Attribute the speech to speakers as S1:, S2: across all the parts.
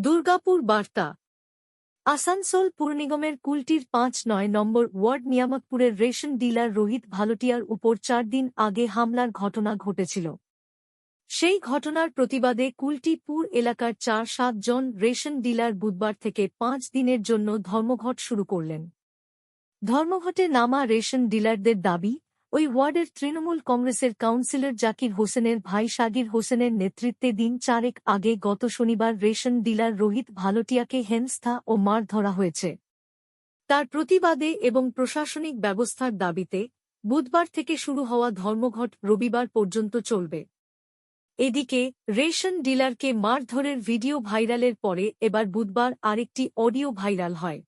S1: দুর্গাপুর বার্তা। আসানসোল পুরনিগমের কুলটির পাঁচ নয় নম্বর ওয়ার্ড নিয়ামকপুরের রেশন ডিলার রোহিত ভালোটিয়ার উপর চার দিন আগে হামলার ঘটনা ঘটেছিল। সেই ঘটনার প্রতিবাদে কুলটিপুর এলাকার চার সাত জন রেশন ডিলার বুধবার থেকে পাঁচ দিনের জন্য ধর্মঘট শুরু করলেন। ধর্মঘটে নামা রেশন ডিলারদের দাবি ওই ওয়ার্ডের তৃণমূল কংগ্রেসের কাউন্সিলর জাকির হোসেনের ভাই সাগির হোসেনের নেতৃত্বে দিন চারেক আগে গত শনিবার রেশন ডিলার রোহিত ভালোটিয়াকে হেনস্থা ও মার ধরা হয়েছে। তার প্রতিবাদে এবং প্রশাসনিক ব্যবস্থার দাবিতে বুধবার থেকে শুরু হওয়া ধর্মঘট রবিবার পর্যন্ত চলবে। এদিকে রেশন ডিলারকে মারধরের ভিডিও ভাইরালের পরে এবার বুধবার আরেকটি অডিও ভাইরাল হয়।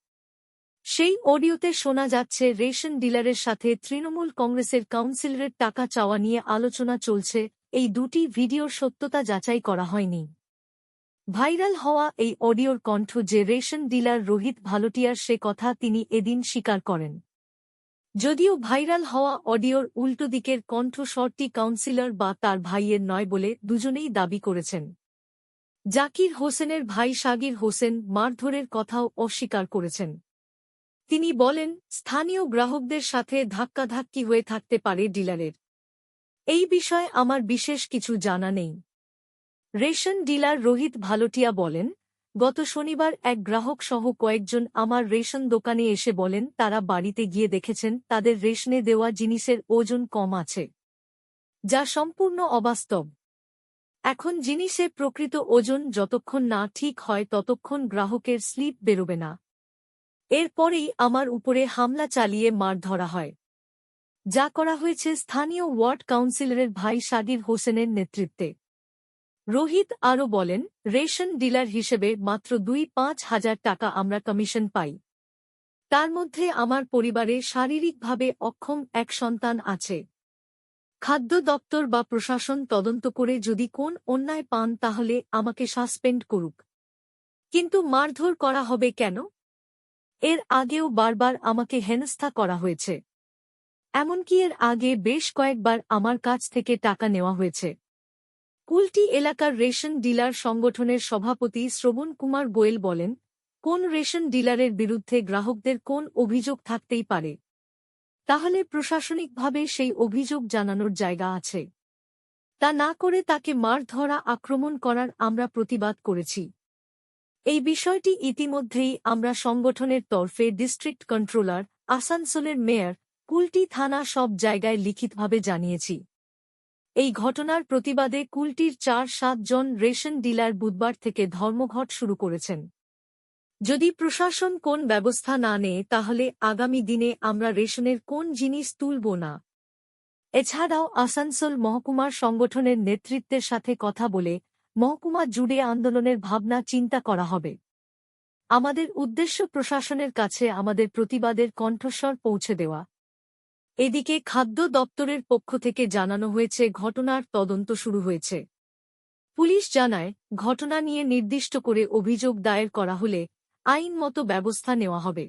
S1: সেই অডিওতে শোনা যাচ্ছে রেশন ডিলারের সাথে তৃণমূল কংগ্রেসের কাউন্সিলরের টাকা চাওয়া নিয়ে আলোচনা চলছে, এই দুটি ভিডিওর সত্যতা যাচাই করা হয়নি। ভাইরাল হওয়া এই অডিওর কণ্ঠ যে রেশন ডিলার রোহিত ভালোটিয়ার সে কথা তিনি এদিন স্বীকার করেন। যদিও ভাইরাল হওয়া অডিওর উল্টো দিকের কণ্ঠস্বরটি কাউন্সিলর বা তার ভাইয়ের নয় বলে দুজনেই দাবি করেছেন। জাকির হোসেনের ভাই সাগির হোসেন মারধরের কথাও অস্বীকার করেছেন। তিনি বলেন, স্থানীয় গ্রাহকদের সাথে ধাক্কাধাক্কি হয়ে থাকতে পারে ডিলারের। এই বিষয়ে আমার বিশেষ কিছু জানা নেই। রেশন ডিলার রোহিত ভালোটিয়া বলেন, গত শনিবার এক গ্রাহক সহ কয়েকজন আমার রেশন দোকানে এসে বলেন, তারা বাড়িতে গিয়ে দেখেছেন, তাদের রেশনে দেওয়া জিনিসের ওজন কম আছে, যা সম্পূর্ণ অবাস্তব। এখন জিনিসের প্রকৃত ওজন যতক্ষণ না ঠিক হয়, ততক্ষণ গ্রাহকের স্লিপ বেরোবে না। এরপরেই আমার উপরে হামলা চালিয়ে মার ধরা হয়। যা করা হয়েছে স্থানীয় ওয়ার্ড কাউন্সিলরের ভাই সাদির হোসেনের নেতৃত্বে। রোহিত আরও বলেন, রেশন ডিলার হিসেবে মাত্র দুই পাঁচ হাজার টাকা আমরা কমিশন পাই। তার মধ্যে আমার পরিবারে শারীরিকভাবে অক্ষম এক সন্তান আছে। খাদ্য দপ্তর বা প্রশাসন তদন্ত করে যদি কোন অন্যায় পান তাহলে আমাকে সাসপেন্ড করুক। কিন্তু মারধর করা হবে কেন? এর আগেও বারবার আমাকে হেনস্থা করা হয়েছে। এমনকি এর আগে বেশ কয়েকবার আমার কাছ থেকে টাকা নেওয়া হয়েছে। কুলটি এলাকার রেশন ডিলার সংগঠনের সভাপতি শ্রবণ কুমার গোয়েল বলেন, কোন রেশন ডিলারের বিরুদ্ধে গ্রাহকদের কোন অভিযোগ থাকতেই পারে? তাহলে প্রশাসনিকভাবে সেই অভিযোগ জানানোর জায়গা আছে। তা না করে তাকে মার ধরা আক্রমণ করার আমরা প্রতিবাদ করেছি। এই বিষয়টি ইতিমধ্যেই আমরা সংগঠনের তরফে ডিস্ট্রিক্ট কন্ট্রোলার, আসানসোলের মেয়র, কুলটি থানা সব জায়গায় লিখিতভাবে জানিয়েছি। এই ঘটনার প্রতিবাদে কুলটির চার, সাত জন রেশন ডিলার বুধবার থেকে ধর্মঘট শুরু করেছেন। যদি প্রশাসন কোন ব্যবস্থা না নেয়, তাহলে আগামী দিনে আমরা রেশনের কোন জিনিস তুলব না? এছাড়াও আসানসোল মহকুমার সংগঠনের নেতৃত্বের সাথে কথা বলে মহকুমা জুড়ে আন্দোলনের ভাবনা চিন্তা করা হবে। আমাদের উদ্দেশ্য প্রশাসনের কাছে আমাদের প্রতিবাদের কণ্ঠস্বর পৌঁছে দেওয়া। এদিকে খাদ্য দপ্তরের পক্ষ থেকে জানানো হয়েছে, ঘটনার তদন্ত শুরু হয়েছে। পুলিশ জানায়, ঘটনা নিয়ে নির্দিষ্ট করে অভিযোগ দায়ের করা হলে আইনমতো ব্যবস্থা নেওয়া হবে।